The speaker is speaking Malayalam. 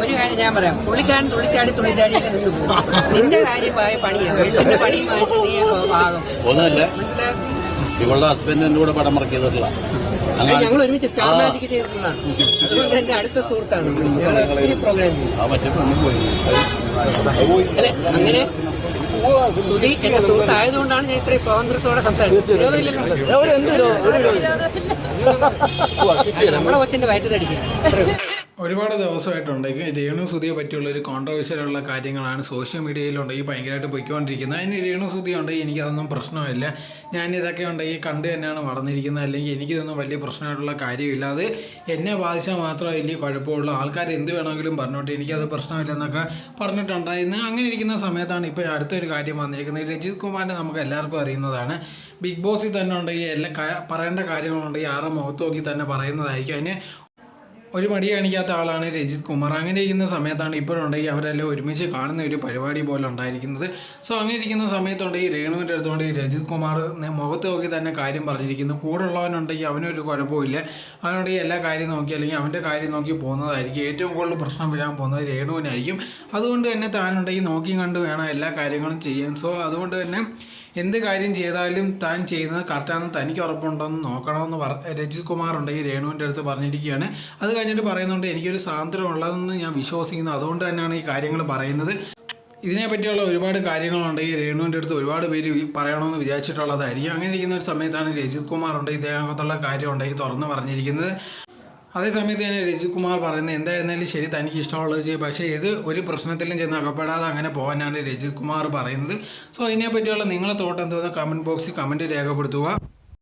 ഒരു കാര്യം ഞാൻ പറയാം. പുള്ളിക്കാരൻ തുള്ളിച്ചാടി തുള്ളിച്ചാടിയൊക്കെ നിന്ന് പോകും. നിന്റെ കാര്യമായ പണിയാണ് വീട്ടിന്റെ പണിയുമായിട്ട് നീ ആകും. ഒന്നുമില്ല. ഇവളുടെ ഹസ്ബൻഡിന്റെ കൂടെ പടം വർക്ക് ചെയ്തിട്ടുള്ള. ഞങ്ങൾ ഒരുമിച്ച് സ്റ്റാർ മാജിക് ചെയ്തിട്ടുള്ളതാണ് അതുകൊണ്ട് എന്റെ അടുത്ത സുഹൃത്താണ്. ഈ പ്രോഗ്രാം മറ്റേ അല്ലെ അങ്ങനെ സുധി എന്റെ സുഹൃത്തായതുകൊണ്ടാണ് ഞാൻ ഇത്രയും സ്വാതന്ത്ര്യത്തോടെ സംസാരിച്ചത്. നമ്മളെ കൊച്ചിന്റെ വയറ്റിലടിക്കും ഒരുപാട് ദിവസമായിട്ടുണ്ടെങ്കിൽ രേണു സുധിയെ പറ്റിയുള്ള ഒരു കോൺട്രവേഴ്ഷ്യലുള്ള കാര്യങ്ങളാണ് സോഷ്യൽ മീഡിയയിലുണ്ടെങ്കിൽ ഭയങ്കരമായിട്ട് പൊയ്ക്കൊണ്ടിരിക്കുന്നത്. അതിന് രേണു സുധി ഉണ്ടെങ്കിൽ എനിക്കതൊന്നും പ്രശ്നമില്ല. ഞാൻ ഇതൊക്കെ ഉണ്ടെങ്കിൽ കണ്ട് തന്നെയാണ് വളർന്നിരിക്കുന്നത്. അല്ലെങ്കിൽ എനിക്കിതൊന്നും വലിയ പ്രശ്നമായിട്ടുള്ള കാര്യമില്ല. അത് എന്നെ ബാധിച്ചാൽ മാത്രമേ വലിയ കുഴപ്പമുള്ളൂ ആൾക്കാർ എന്ത് വേണമെങ്കിലും പറഞ്ഞോട്ടെ. എനിക്കത് പ്രശ്നമില്ലെന്നൊക്കെ പറഞ്ഞിട്ടുണ്ടായിരുന്നു അങ്ങനെ ഇരിക്കുന്ന സമയത്താണ് ഇപ്പോൾ അടുത്തൊരു കാര്യം വന്നിരിക്കുന്നത്. രജിത് കുമാറിനെ നമുക്ക് എല്ലാവർക്കും അറിയുന്നതാണ്. ബിഗ് ബോസിൽ തന്നെ ഉണ്ടെങ്കിൽ എല്ലാ പറയേണ്ട കാര്യങ്ങളുണ്ടെങ്കിൽ ആരുടെ മുഖത്ത് നോക്കി തന്നെ പറയുന്നതായിരിക്കും. അതിന് ഒരു മടി കാണിക്കാത്ത ആളാണ് രജിത് കുമാർ. അങ്ങനെ ഇരിക്കുന്ന സമയത്താണ് ഇപ്പോഴുണ്ടെങ്കിൽ അവരെല്ലാം ഒരുമിച്ച് കാണുന്ന ഒരു പരിപാടി പോലെ ഉണ്ടായിരിക്കുന്നത്. സോ അങ്ങനെ ഇരിക്കുന്ന സമയത്തുണ്ടെങ്കിൽ രേണുവിന്റെ അടുത്തുകൊണ്ട് ഈ രജിത് കുമാർ മുഖത്ത് നോക്കി തന്നെ കാര്യം പറഞ്ഞിരിക്കുന്നു. കൂടെ ഉള്ളവനുണ്ടെങ്കിൽ അവനൊരു കുഴപ്പമില്ല അവനുണ്ടെങ്കിൽ എല്ലാ കാര്യം നോക്കി അല്ലെങ്കിൽ അവന്റെ കാര്യം നോക്കി പോകുന്നതായിരിക്കും. ഏറ്റവും കൂടുതൽ പ്രശ്നം വരാൻ പോകുന്നത് രേണുവിനായിരിക്കും. അതുകൊണ്ട് തന്നെ താനുണ്ടെങ്കിൽ നോക്കി കണ്ട് വേണം എല്ലാ കാര്യങ്ങളും ചെയ്യാൻ. സോ അതുകൊണ്ട് തന്നെ എന്ത് കാര്യം ചെയ്താലും താൻ ചെയ്യുന്നത് കറക്റ്റാണെന്ന് തനിക്ക് ഉറപ്പുണ്ടെന്ന് നോക്കണമെന്ന് പറ രജിത് കുമാർ ഉണ്ടെങ്കിൽ രേണുവിന്റെ അടുത്ത് പറഞ്ഞിരിക്കുകയാണ്. അത് കഴിഞ്ഞിട്ട് പറയുന്നുണ്ട് എനിക്കൊരു സ്വാതന്ത്ര്യം ഉള്ളതെന്ന് ഞാൻ വിശ്വസിക്കുന്നു. അതുകൊണ്ട് തന്നെയാണ് ഈ കാര്യങ്ങൾ പറയുന്നത്. ഇതിനെപ്പറ്റിയുള്ള ഒരുപാട് കാര്യങ്ങളുണ്ട്. ഈ രേണുവിന്റെ അടുത്ത് ഒരുപാട് പേര് ഈ പറയണമെന്ന് വിചാരിച്ചിട്ടുള്ളതായിരിക്കും. അങ്ങനെ ഇരിക്കുന്ന ഒരു സമയത്താണ് രജിത് കുമാർ ഉണ്ട് ഇതേകത്തുള്ള കാര്യം ഉണ്ടെങ്കിൽ തുറന്ന് പറഞ്ഞിരിക്കുന്നത്. അതേ സമയത്ത് തന്നെ രജിത് കുമാർ പറയുന്നത് എന്തായിരുന്നാലും ശരി തനിക്ക് ഇഷ്ടമുള്ളത് ചെയ്യും പക്ഷേ ഇത് ഒരു പ്രശ്നത്തിലും ചെന്ന് അകപ്പെടാതെ അങ്ങനെ പോകാനാണ് രജിത് കുമാർ പറയുന്നത്. സോ അതിനെപ്പറ്റിയുള്ള നിങ്ങളെ തോട്ടം എന്തോന്ന് കമന്റ് ബോക്സിൽ കമന്റ് രേഖപ്പെടുത്തുക.